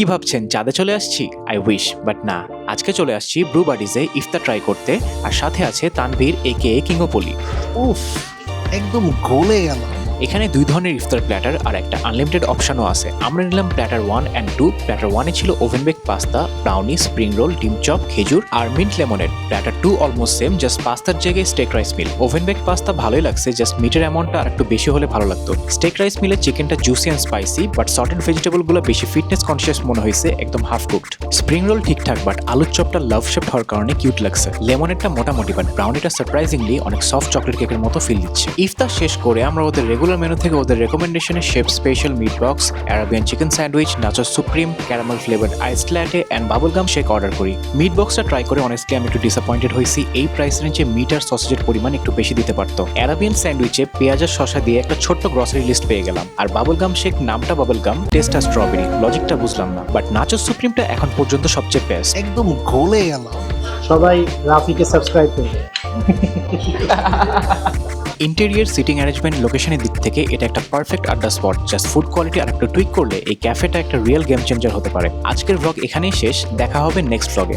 কি ভাবছেন? চাঁদে চলে আসছি? আই উইশ বাট না। আজকে চলে আসছি ব্রু বাডিজে ইফতার ট্রাই করতে। আর সাথে আছে তানভীর এ কে কিংওপলি উফ, একদম গলে গেল এখানে দুই ধরনের ইফতার প্ল্যাটার আর একটা আনলিমিটেড অপশনও আছে। আমরা নিলাম platter one and two platter ওয়ানে ছিল oven bake pasta brownie spring roll ডিম চপ, খেজুর আর mint lemonade platter two almost same just পাস্তার জায়গায় steak rice meal oven bake pasta ভালোই লাগছে জাস্ট মিটের অ্যামাউন্টটা আর একটু বেশি হলে ভালো লাগতো। স্টেক রাইস মিলে চিকেনটা juicy and spicy but sorted ভেজিটেবলগুলো বেশি ফিটনেস কনসিয়াস মনে হয়েছে, একদম হাফ কুকড স্প্রিং রোল ঠিকঠাক বাট আলুর চপটা লাভ শেপ হওয়ার কারণে কিউট লাগছে। লেমনেডটা মোটামুটি বাট ব্রাউনিটা সারপ্রাইজিংলি অনেক সফট চকলেট কেকের মতো ফিল দিচ্ছে। ইফতার শেষ করে আমরা ওদের রেগুলার মেনু থেকে ওদের রেকমেন্ডেশনে chef special meat box Arabian chicken sandwich nacho supreme caramel flavoured ice latte and bubble gum shake order করি। মিট বক্সটা ট্রাই করে অনেস্টলি আমি একটু ডিসঅ্যাপয়েন্টেড হয়েছি। এই প্রাইস রেঞ্জে মিট আর সসেজের পরিমাণ একটু বেশি দিতে পারতো। অ্যারাবিয়ান স্যান্ডউইচে পেঁয়াজ আর শসা দিয়ে একটা ছোট্ট গ্রসারি লিস্ট পেয়ে গেলাম। আর বাবল গাম শেক নামটা বাবল গাম টেস্টটা স্ট্রবেরি লজিকটা বুঝলাম না। বাট নাচো সুপ্রিমটা এখন পর্যন্ত সবচেয়ে বেস্ট একদম গলে গেল সবাই রাফিকে সাবস্ক্রাইব করবে ইন্টেরিয়ার সিটিং অ্যারেঞ্জমেন্ট লোকেশনের দিক থেকে এটা একটা পারফেক্ট আড্ডা স্পট জাস্ট ফুড কোয়ালিটি আর একটু টুইক করলে এই ক্যাফেটা একটা রিয়েল গেম চেঞ্জার হতে পারে। আজকের ব্লগ এখানেই শেষ, দেখা হবে নেক্সট ব্লগে